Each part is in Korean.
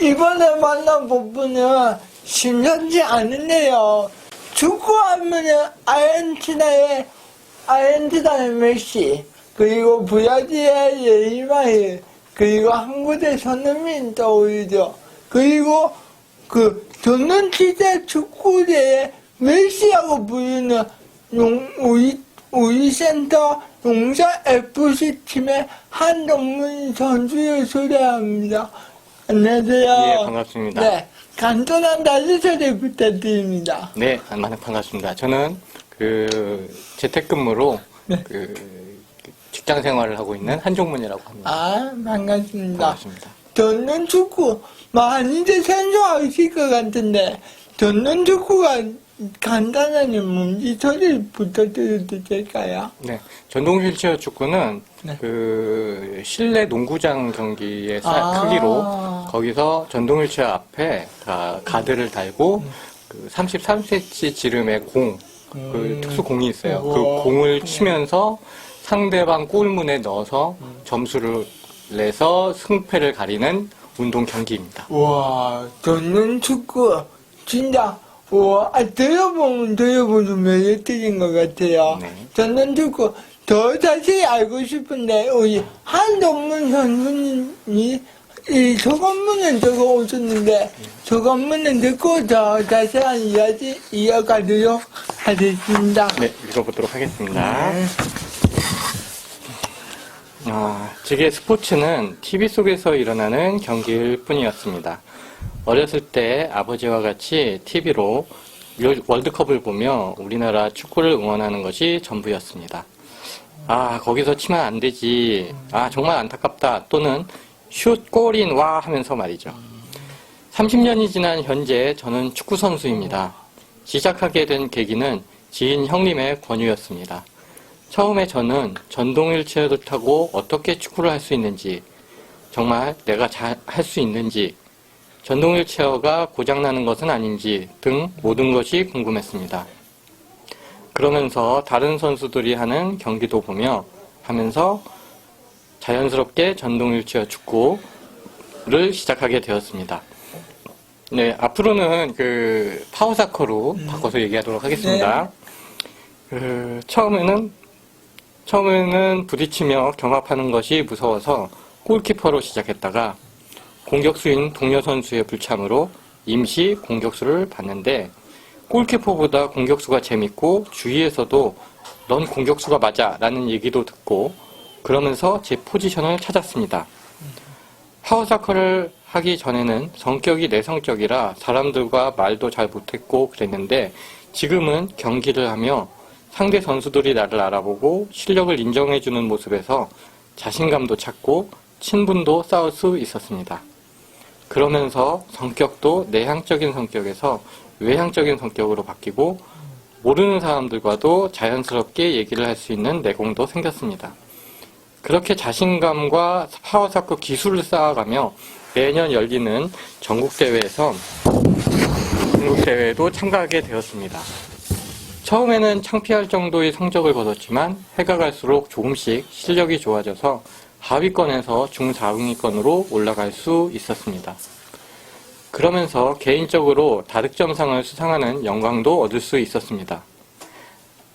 이번에 만난 부분은 심상치 않은데요. 축구하면은 아르헨티나의 아르헨티나의 메시 그리고 브라질의 예이마일 그리고 한국의 손흥민 떠오르죠. 그리고 그 전년 시대 축구대의 메시라고 부르는 용, 우리 우리 센터 용산 FC 팀의 한동문 선수를 소개합니다. 안녕하세요. 예, 반갑습니다. 네, 간단한 자기소개 부탁드립니다. 네, 반갑습니다. 저는 그 재택근무로 네. 그 직장 생활을 하고 있는 한종문이라고 합니다. 아, 반갑습니다. 반갑습니다. 전년 축구 많이들 생소하실 것 같은데 전년 축구가 간단하게 뭔지 소개를 부탁드려도 될까요? 네, 전동 휠체어 축구는 네. 그 실내 농구장 경기의 사- 아. 크기로 거기서 전동 휠체어 앞에 다 가드를 달고 그 33cm 지름의 공, 그 음. 특수 공이 있어요. 그 우와. 공을 치면서 상대방 골문에 넣어서 점수를 내서 승패를 가리는 운동 경기입니다. 와, 전년 축구 진짜 와, 아, 들어보면 들어보면 매력적인 것 같아요. 네. 전년 축구 더 자세히 알고 싶은데 우리 한동문 선수님이 이 저건문은 적어 오셨는데 저건문은 듣고 더 자세한 이야기 이어가도록 하겠습니다. 네, 읽어보도록 하겠습니다. 아, 제게 스포츠는 TV 속에서 일어나는 경기일 뿐이었습니다. 어렸을 때 아버지와 같이 TV로 월드컵을 보며 우리나라 축구를 응원하는 것이 전부였습니다. 아, 거기서 치면 안 되지. 아, 정말 안타깝다. 또는 슛, 골인, 와 하면서 말이죠. 30년이 지난 현재 저는 축구 선수입니다. 시작하게 된 계기는 지인 형님의 권유였습니다. 처음에 저는 전동 휠체어를 타고 어떻게 축구를 할 수 있는지, 정말 내가 잘 할 수 있는지, 전동 휠체어가 고장나는 것은 아닌지 등 모든 것이 궁금했습니다. 그러면서 다른 선수들이 하는 경기도 보며 하면서 자연스럽게 전동 휠체어 축구를 시작하게 되었습니다. 네, 앞으로는 그 파워사커로 바꿔서 얘기하도록 하겠습니다. 그 처음에는 처음에는 부딪히며 경합하는 것이 무서워서 골키퍼로 시작했다가 공격수인 동료 선수의 불참으로 임시 공격수를 받는데 골키퍼보다 공격수가 재밌고 주위에서도 넌 공격수가 맞아 라는 얘기도 듣고 그러면서 제 포지션을 찾았습니다. 파워사커를 하기 전에는 성격이 내성적이라 사람들과 말도 잘 못했고 그랬는데 지금은 경기를 하며 상대 선수들이 나를 알아보고 실력을 인정해주는 모습에서 자신감도 찾고 친분도 쌓을 수 있었습니다. 그러면서 성격도 내향적인 성격에서 외향적인 성격으로 바뀌고 모르는 사람들과도 자연스럽게 얘기를 할 수 있는 내공도 생겼습니다. 그렇게 자신감과 파워사커 기술을 쌓아가며 매년 열리는 전국대회에서 전국대회에도 참가하게 되었습니다. 처음에는 창피할 정도의 성적을 거뒀지만 해가 갈수록 조금씩 실력이 좋아져서 하위권에서 중상위권으로 올라갈 수 있었습니다. 그러면서 개인적으로 다득점상을 수상하는 영광도 얻을 수 있었습니다.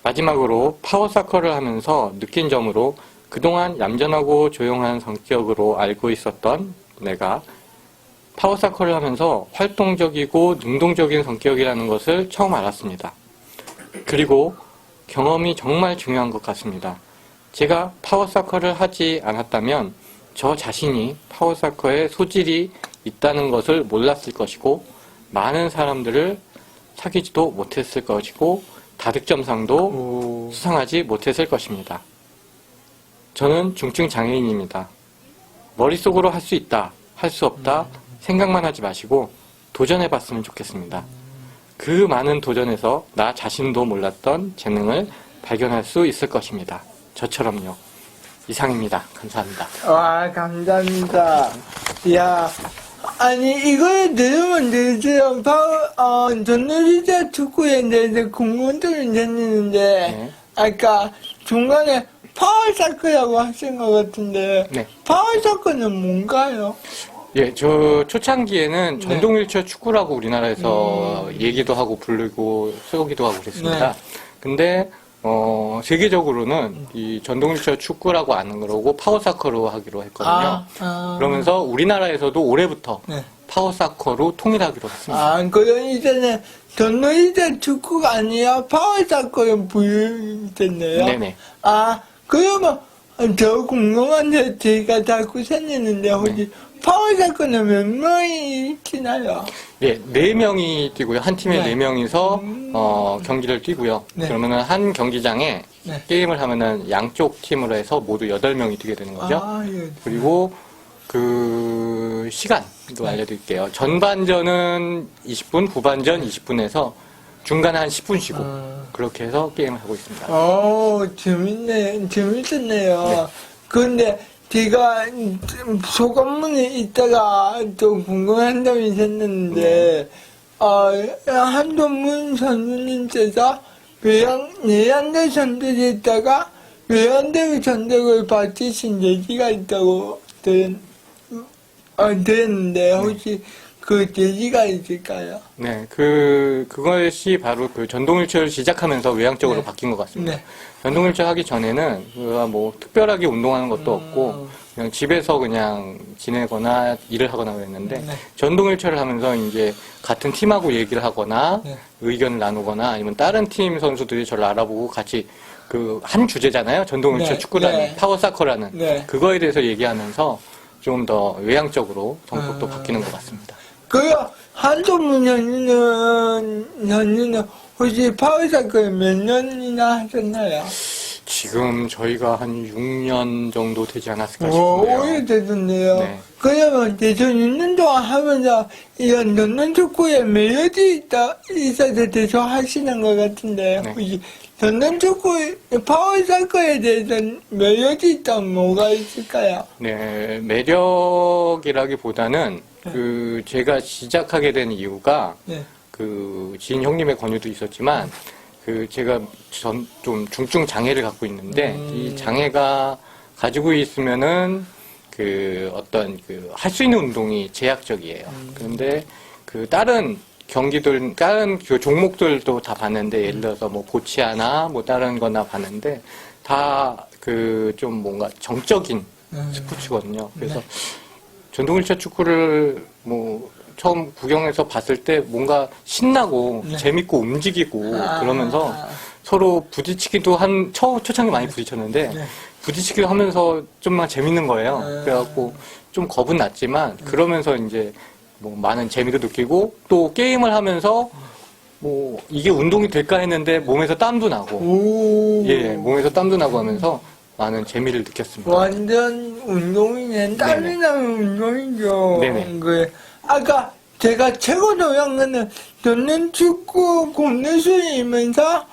마지막으로 파워사커를 하면서 느낀 점으로 그동안 얌전하고 조용한 성격으로 알고 있었던 내가 파워사커를 하면서 활동적이고 능동적인 성격이라는 것을 처음 알았습니다. 그리고 경험이 정말 중요한 것 같습니다. 제가 파워사커를 하지 않았다면 저 자신이 파워사커에 소질이 있다는 것을 몰랐을 것이고 많은 사람들을 사귀지도 못했을 것이고 다득점상도 오, 수상하지 못했을 것입니다. 저는 중증 장애인입니다. 머릿속으로 할 수 있다, 할 수 없다 생각만 하지 마시고 도전해 봤으면 좋겠습니다. 그 많은 도전에서 나 자신도 몰랐던 재능을 발견할 수 있을 것입니다. 저처럼요. 이상입니다. 감사합니다. 와, 감사합니다. 야, 아니, 이걸 들으면 들을수록 파워, 어, 전노리자 축구에 대해서 궁금증이 생기는데, 네. 아까 중간에 파워사크라고 하신 것 같은데, 네. 파워사크는 뭔가요? 예, 저 초창기에는 전동 휠체어 축구라고 우리나라에서 음. 얘기도 하고 부르고 쓰기도 하고 그랬습니다. 네. 근데 어, 세계적으로는 이 전동 휠체어 축구라고 안 그러고 파워사커로 하기로 했거든요. 아, 아. 그러면서 우리나라에서도 올해부터 네. 파워사커로 통일하기로 했습니다. 아, 그럼 이제는 전노이제 축구가 아니라 파워사커에 부여됐네요. 네네. 아, 그러면 저 궁금한 데 제가 자꾸 생기는데 혹시 파워사커는 몇 명이 뛰나요? 예, 네 명이 뛰고요. 한 팀에 네. 네, 명이서 음. 어, 경기를 뛰고요. 네. 그러면은 한 경기장에 네. 게임을 하면은 양쪽 팀으로 해서 모두 여덟 명이 뛰게 되는 거죠. 아, 예. 그리고 그 시간도 네. 알려드릴게요. 전반전은 20분, 후반전 20분에서 중간에 한 10분 쉬고 아. 그렇게 해서 게임을 하고 있습니다. 어, 재밌네, 재밌었네요. 근데 제가 소감문에 있다가 또 궁금한 점이 있었는데, 어, 한동문 선수님께서 외양, 내양대 선택에 있다가 외양대 선택을 받으신 얘기가 있다고 들었는데, 혹시 그 얘기가 있을까요? 네, 그 그것이 바로 그 전동휠체어를 시작하면서 외향적으로 네. 바뀐 것 같습니다. 네. 전동휠체어 하기 전에는 뭐 특별하게 운동하는 것도 음. 없고 그냥 집에서 그냥 지내거나 일을 하거나 그랬는데 네. 전동휠체어를 하면서 이제 같은 팀하고 얘기를 하거나 네. 의견을 나누거나 아니면 다른 팀 선수들이 저를 알아보고 같이 그 한 주제잖아요. 전동휠체어 네. 축구라는 네. 파워사커라는 네. 그거에 대해서 얘기하면서 좀 더 외향적으로 성격도 아. 바뀌는 것 같습니다. 그 현이는 현이는 혹시 파워사클 몇 년이나 하셨나요? 지금 저희가 한 6년 정도 되지 않았을까 오, 싶은데요. 오래되던데요. 네. 그러면 대전 6년 동안 하면서 이런 넣는 축구에 매력이 있다 있어서 대처 하시는 것 같은데 네. 혹시 넣는 축구 파워사클에 대해서 매력이 있다면 뭐가 있을까요? 네, 매력이라기보다는 그 제가 시작하게 된 이유가 네. 그 지인 형님의 권유도 있었지만 그 제가 전 좀 중증 장애를 갖고 있는데 음. 이 장애가 가지고 있으면은 그 어떤 그 할 수 있는 운동이 제약적이에요. 음. 그런데 그 다른 경기들 다른 그 종목들도 다 봤는데 예를 들어서 뭐 보치아나 뭐 다른 거나 봤는데 다 그 좀 뭔가 정적인 음. 스포츠거든요. 그래서 네. 전동휠체어 축구를 뭐 처음 구경해서 봤을 때 뭔가 신나고 네. 재밌고 움직이고 아. 그러면서 서로 부딪히기도 한 초, 초창기 많이 부딪혔는데 네. 부딪히기도 하면서 좀만 재밌는 거예요. 아. 그래갖고 좀 겁은 났지만 그러면서 이제 뭐 많은 재미도 느끼고 또 게임을 하면서 뭐 이게 운동이 될까 했는데 몸에서 땀도 나고 오. 예 몸에서 땀도 나고 하면서 많은 재미를 느꼈습니다. 완전 운동이네. 땀이 나면 운동이죠. 네네. 그, 아까 제가 최고 좋아한 거는 저는 축구 국내수이면서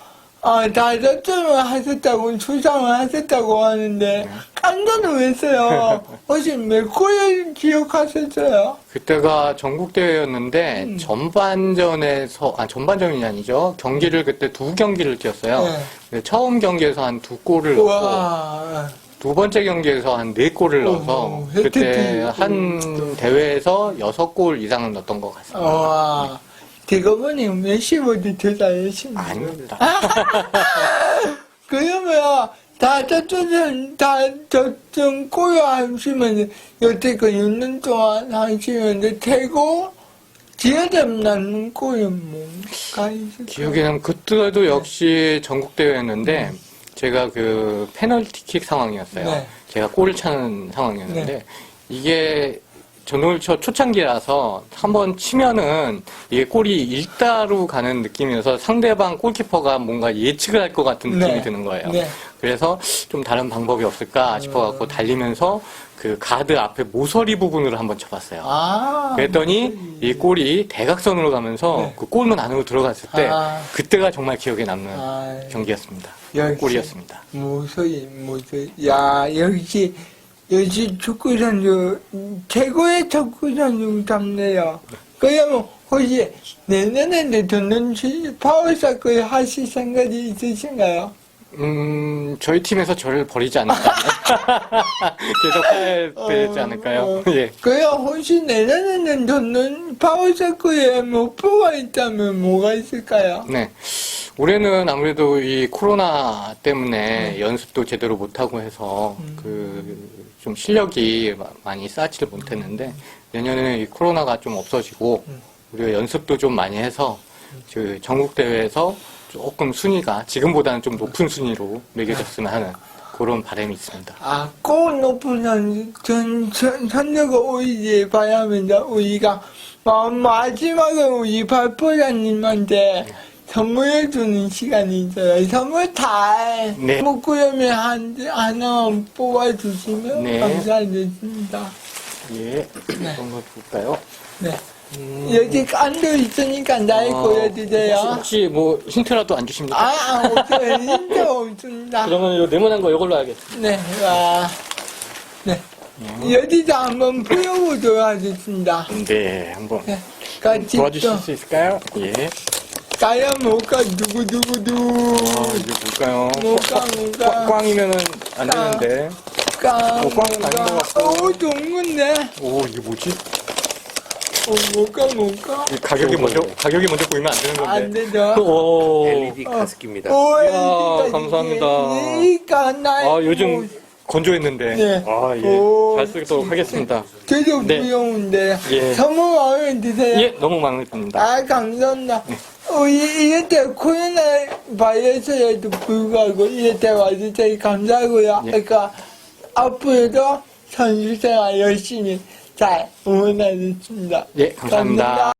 아, 다섯 점을 하셨다고, 수상을 하셨다고 하는데, 네. 깜짝 놀랐어요. 혹시 몇 골을 기억하셨어요? 그때가 전국 대회였는데 음. 전반전에서 아 전반전이 아니죠 경기를 그때 두 경기를 뛰었어요. 네. 근데 처음 경기에서 한 두 골을 넣고 와, 두 번째 경기에서 한 네 골을 넣어서 어머, 그때 한 음. 대회에서 여섯 골 이상을 넣었던 것 같습니다. 와, 제가 보니 더 잘하시네요. 아닙니다. 그러면 다 저쪽 다 저쪽 꼬여 하시면 여태껏 6년 동안 하시면서 최고 기억에 남는 꼬여 뭔가 있을까요? 기억에 남 그때도 역시 전국 대회였는데 제가 그 페널티킥 상황이었어요. 네. 제가 골을 차는 상황이었는데 네. 이게 전월초 초창기라서 한번 치면은 이게 골이 일다로 가는 느낌이어서 상대방 골키퍼가 뭔가 예측을 할 것 같은 느낌이 네. 드는 거예요. 네. 그래서 좀 다른 방법이 없을까 싶어갖고 달리면서 그 가드 앞에 모서리 부분으로 한번 쳐봤어요. 아, 그랬더니 이 골이 대각선으로 가면서 네. 그 골문 안으로 들어갔을 때 아. 그때가 정말 기억에 남는 아, 경기였습니다. 역시. 골이었습니다. 모서리 모서리 야 역시 역시 축구 선수 최고의 축구 선수 답네요. 그러면 혹시 내년에도 듣는 파워사클 하실 생각이 있으신가요? 음, 저희 팀에서 저를 버리지 않을까. 계속 해야 되지 않을까요? 어. 예. 그야 혹시 내년에는 저는 파워사크에 목표가 있다면 뭐가 있을까요? 네. 올해는 아무래도 이 코로나 네. 때문에 연습도 제대로 못하고 해서 음. 그 좀 실력이 마- 많이 쌓지를 못했는데 내년에는 이 코로나가 좀 없어지고 음. 우리가 연습도 좀 많이 해서 그 전국 대회에서 조금 순위가 지금보다는 좀 높은 순위로 매겨졌으면 하는 그런 바람이 있습니다. 아, 꼭 높은 선, 전, 전, 선수가 오이지 합니다. 우리가 마, 마지막에 우리 발표자님한테 선물해주는 시간이 있어요. 선물 다 해. 네. 목구름에 한, 하나 뽑아주시면 네. 감사하겠습니다. 예. 어떤 거 볼까요? 네. 여기 깐도 있으니까 날 아, 보여주세요. 혹시, 혹시 뭐 힌트라도 안 주십니까? 아, 아, 없어요. 진짜 없습니다. 그러면 이 네모난 거 이걸로 하겠습니다. 네, 와. 네. 여기서 한번 풀어보도록 하겠습니다. 네, 한번 네. 같이 도와주실 또 수 있을까요? 예. 가야 두구두구두 아, 이게 뭘까요? 뭐가 뭐가 꽝이면은 안 아. 되는데. 깡 어, 꽝은 아닌 것 같고. 오 동문네 오, 이게 뭐지? 어 뭐가 뭐가 이 가격이 먼저, 가격이 먼저 보이면 안 되는 안 건데. 되죠 오. LED 가습기입니다. 오 이야, 감사합니다. 이까 나 아, 요즘 건조했는데. 네. 아, 예. 오. 잘 쓰도록 하겠습니다. 되게 네. 부여운데 예. 선물 마음에 드세요 예, 너무 마음에 듭니다. 아, 감사합니다. 어, 이, 이럴 때 코로나 바이러스에도 불구하고 이럴 때 와주셔서 감사하고요. 예. 그러니까 앞으로도 선수생활 열심히 잘 응원하겠습니다. 예, 감사합니다.